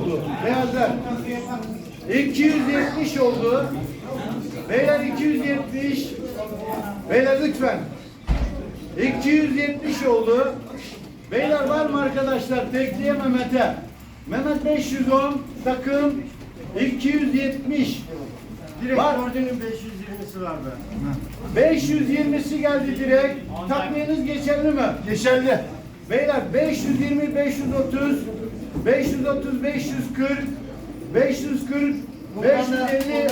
oldu. Beyazlar. 270 oldu. Beyler 270. Beyler lütfen. 270 oldu. Beyler var mı arkadaşlar? Tekliye Mehmet'e. Mehmet 510 takım 270. Direkt Var. gördüğünün 520'si var be. 520'si geldi direkt. Takviyeniz geçerli mi? Geçerli. Beyler 520, 530, 530, 540, 540, 550,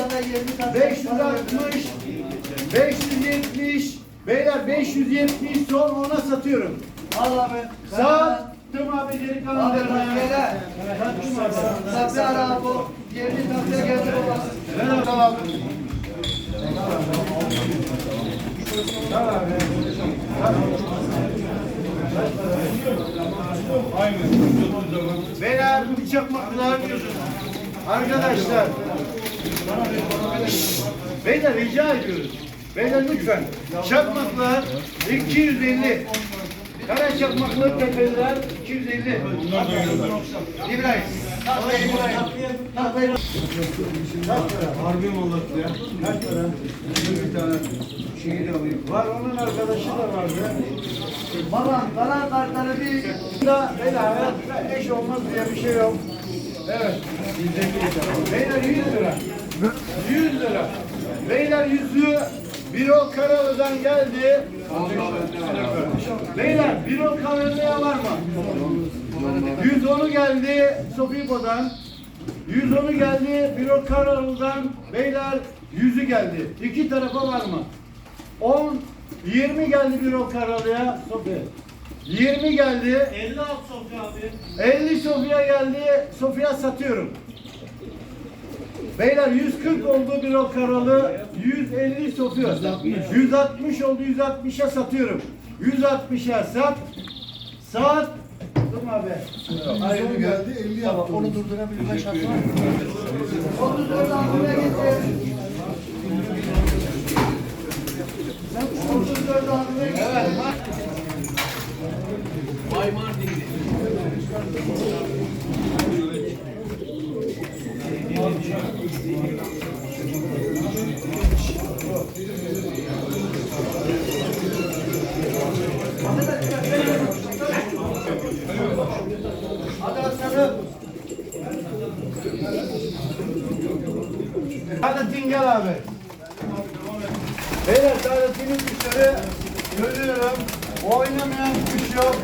560, 570, beyler 570 son ona satıyorum. Al abi. Sattım abi geri kalanlarını. Sattım abi. Sabi ara bu. Yerini tatlıya getir babası. Ver bakalım. Beyler bir çakmaklar Arkadaşlar. Şşş! Beyler rica ediyoruz. Beyler lütfen. Çakmaklar 250. Kara çakmaklı tepeler 250. İbrahim. Harbi olur ya? Kaç para? Bir tane şeyi de alayım. Var onun arkadaşı da vardı. Babam bana kartları bir Da beyler hayatta eş olmaz diye bir şey yok. Evet. Beyler 100 lira. 100 lira. Beyler yüzü Birol Karalı'dan geldi. Beyler Birol Karalı'ya var mı? 110'u geldi Sofipo'dan. 110'u geldi Birol Karalı'dan. Beyler yüzü geldi. İki tarafa var mı? 10, 20 geldi Birol Karalı'ya. Sofi. 20 geldi. 50 alt Sofya abi. 50 Sofya geldi. Sofya satıyorum. Beyler 140 oldu bir o karalı. 150 Sofya. 160 oldu 160'a satıyorum. 160'a sat. Sat. Dur abi. Ayrı geldi 50 yaptı. Onu durdurabilme şansı var mı? 34 altına getir. 34 altına Saadettin gel abi. Beyler Saadettin'in kuşları görüyorum. Oynamayan kuş yok.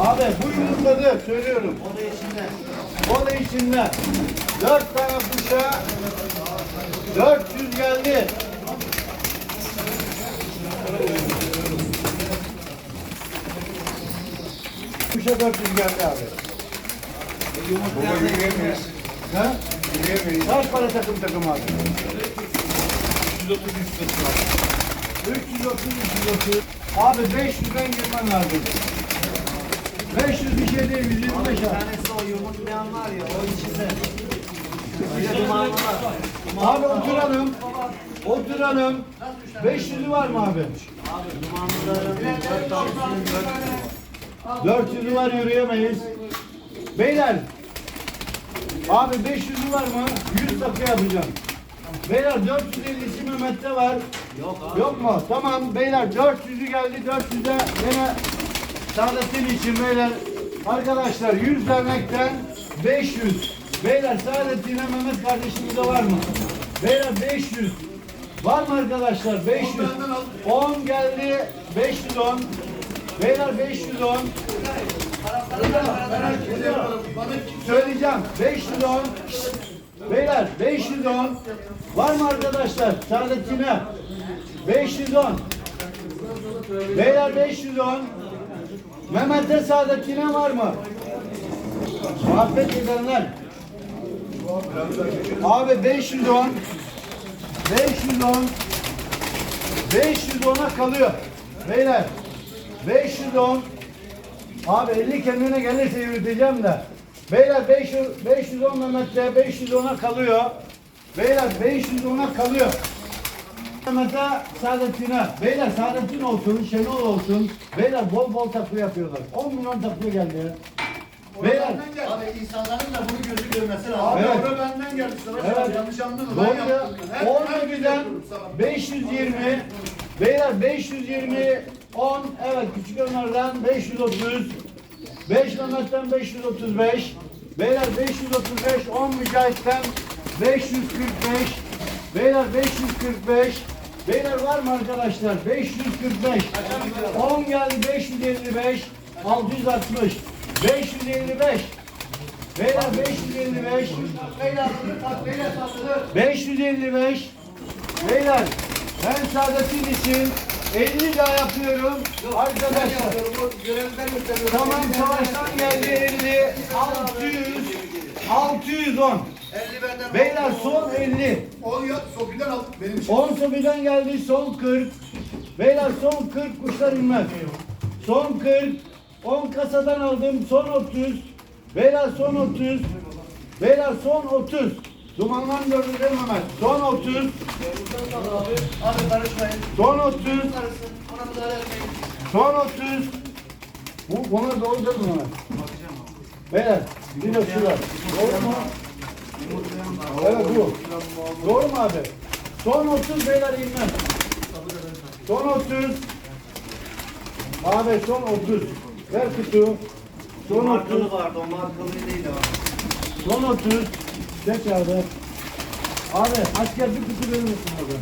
Abi bu yumurtladı söylüyorum. O da içinde. O da içinde. Dört tane kuşa 400 geldi. Kuşa 400 geldi abi. Ha? Kaç para takım takım abi? 330 330. Abi 500'den girmen lazım. 500 bir şey değil 125 Bir abi. tanesi o yumurtlayan var ya o. Bir dumanlı var. Abi oturalım. Oturalım. 500'ü var mı abi? Dumanlıların 4 tanesinin 400'ü var yürüyemeyiz. Beyler. Abi 500'ü var mı? 100 dakika yapacağım. Beyler 450'si Mehmet'te var. Yok abi. Yok mu? Tamam beyler 400'ü geldi 400'e gene Saadettin için beyler arkadaşlar 100 vermekten 500 beyler Saadettin'e Mehmet kardeşimizde var mı? Beyler 500 var mı arkadaşlar 500 10 geldi 510 beyler 510 söyleyeceğim. 510 beyler 510 var mı arkadaşlar? Saadettin'e 510 Beyler 510 Mehmet'te Saadettin'e var mı? Muhabbet edenler. Abi 510 510 510'a kalıyor. Beyler 510 Abi 50 kendine gelirse yürüteceğim de Beyler 500, 510 Mehmet'te 510'a kalıyor Beyler 510'a kalıyor Mesela Saadettin'e. Beyler Saadettin olsun, Şenol olsun. Beyler bol bol takviye yapıyorlar. 10 milyon takviye geldi ya. Beyler. Abi insanların da bunu gözü görmesi lazım. Abi, Evet. orada benden geldi. Savaş Evet. yanlış anladın mı? Ben Doğru. yaptım. Her- 10 her birden yapıyorum sana. 520. Beyler 520 10 evet küçük Ömer'den 530 5 Mehmet'ten 535 Beyler 535 10 Mücahit'ten 545 Beyler 545 Beyler var mı arkadaşlar? 545 10 geldi 555 660 555 Beyler 555 Beyler bunu takviyeyle satılır. 555 Beyler ben Saadettin için 50 daha yapıyorum. Arkadaşlar. Tamam savaştan geldi 50 600 610 50 benden. Beyler son 50 10 ya Sofi'den al. Benim için. 10 sobiden geldi son 40 Beyler son 40 kuşlar inmez. Son 40 10 kasadan aldım son 30 Beyler son 30 Beyler son 30 Dumandan gördü değil mi Mehmet? Son 30 Abi, abi karışmayın. Son 30 Karışsın. Ona müdahale etmeyin. Son 30 Bu bunlar doğru değil mi Mehmet? Beyler bir de şu var Doğru mu? Evet bu Doğru mu abi? Son 30 beyler inmez Son 30 Abi son 30 Ver kutu Son 30 Markalı vardı, o markalı değil abi. Son 30 Geç abi Abi asker bir kutu verir misin abi?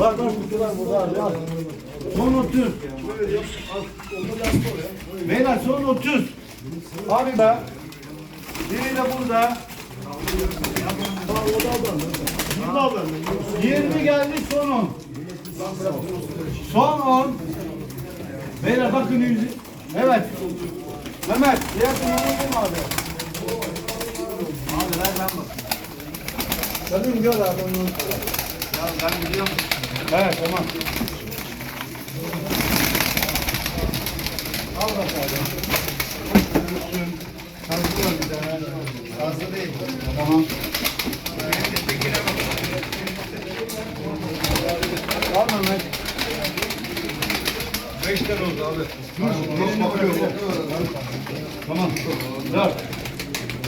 Var var kutular burada abi al. Son 30 Beyler son 30 Abi be. Biri de burada. 20 geldi son 10 Son 10 Beyler bakın yüzü Evet. Mehmet diğer kullanıldı abi? Abi ver ben bakayım. Tabii gör abi onu. Ya ben biliyorum. Evet tamam. Al bak abi. Kazı var bir tane. Fazla değil. Tamam. Al Mehmet. Beş tane oldu abi. Dur. bakıyor. Tamam. Dur.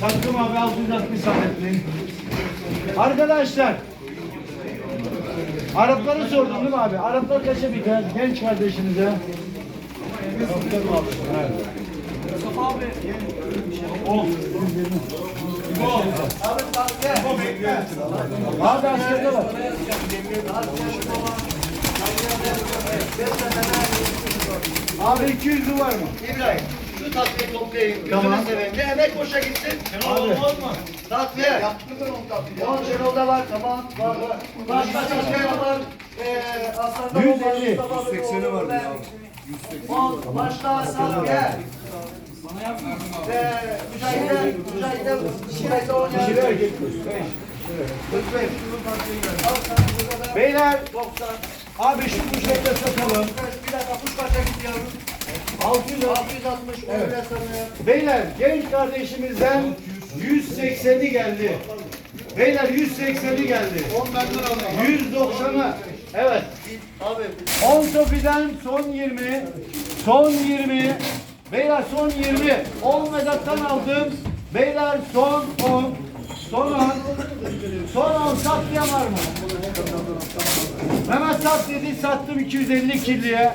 Sattım abi 660 saatlik. Arkadaşlar. Arapları sordum değil mi abi? Araplar kaça biter? Genç kardeşinize. Baktım abi. Evet. On. Abi takviye. Abi. Abi 200'ü var mı? İbrahim. Şu takviye toplayayım. Tamam. Gözünü seveyim. Ne emek boşa gitsin. Abi. Takviye. Yaptım ben onu takviye. 10 Şenol'da var. Tamam. Var var. Başka takviye var. Eee Aslan'da 150. 180'i var. 10 başta takviye. Eee Mücahit'e, Mücahit'e, Mücahit'e oynayan. Kişiler erkek kız. 45. Al sana burada da Beyler 90. abi şu kuşları da satalım. Bir dakika kuş kaça gidiyorum? 600 al. 660 öyle sanıyor. Beyler genç kardeşimizden 180'i geldi. Beyler 180'i geldi. 10 benden alayım. 190'ı. Evet. Abi 10 Sofi'den son 20. Son 20. Beyler son 20. 10 Vedat'tan aldım. Beyler son 10. Son 10. Son 10 satlayan var mı? Mehmet sat dedi sattım 250 kirliye.